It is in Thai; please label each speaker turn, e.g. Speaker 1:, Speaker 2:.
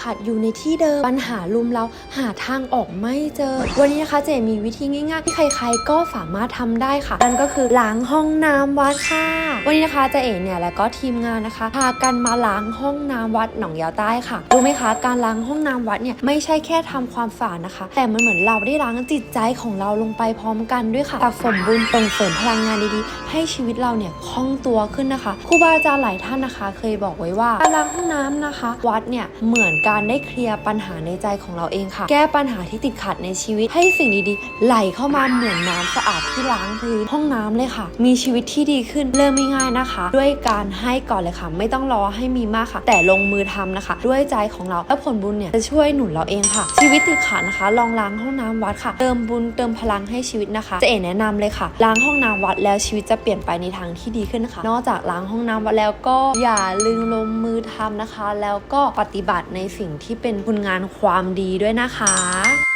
Speaker 1: ขัดอยู่ในที่เดิมปัญหาลุมเราหาทางออกไม่เจอ วันนี้นะคะเจมีวิธีง่ายๆ ที่ใครๆก็สามารถทำได้ค่ะนั่นก็คือล้างห้องน้ำวัดค่ะ วันนี้นะคะเจเอ๋เนี่ยแล้วก็ทีมงานนะคะพากันมาล้างห้องน้ำวัดหนองยาวใต้ค่ะรู้ไหมคะการล้างห้องน้ำวัดเนี่ยไม่ใช่แค่ทำความสะอาดนะคะ แต่มันเหมือนเราได้ล้างจิตใจของเราลงไปพร้อมกันด้วยค่ะสะสมบุญส่งเสริมพลังงานดีๆ ให้ชีวิตเราเนี่ยคล่องตัวขึ้นนะคะครูบาอาจารย์หลายท่านนะคะ เคยบอกไว้ว่าการล้างห้องน้ำนะคะ วัดเนี่ยเหมือนการได้เคลียร์ปัญหาในใจของเราเองค่ะ แก้ปัญหาที่ติดขัดในชีวิต ให้สิ่งดีๆ ไหลเข้ามาเหมือนน้ำสะอาดที่ล้างพื้นห้องน้ำเลยค่ะ มีชีวิตที่ดีขึ้นเริ่มง่ายๆนะคะ ด้วยการให้ก่อนเลยค่ะ ไม่ต้องรอให้มีมากค่ะ แต่ลงมือทำนะคะ ด้วยใจของเราและผลบุญเนี่ยจะช่วยหนุนเราเองค่ะ ชีวิตติดขัดนะคะ ลองล้างห้องน้ำวัดค่ะ เติมบุญเติมพลังให้ชีวิตนะคะจะเอ๋แนะนำเลยค่ะล้างห้องน้ำวัดแล้วชีวิตจะเปลี่ยนไปในทางที่ดีขึ้นนะคะนอกจากล้างห้องน้ำวัดแล้วก็อย่าลืมลงมือทำนะคะ แล้วก็ปฏิบัติในสิ่งที่เป็นคุณงานความดีด้วยนะคะ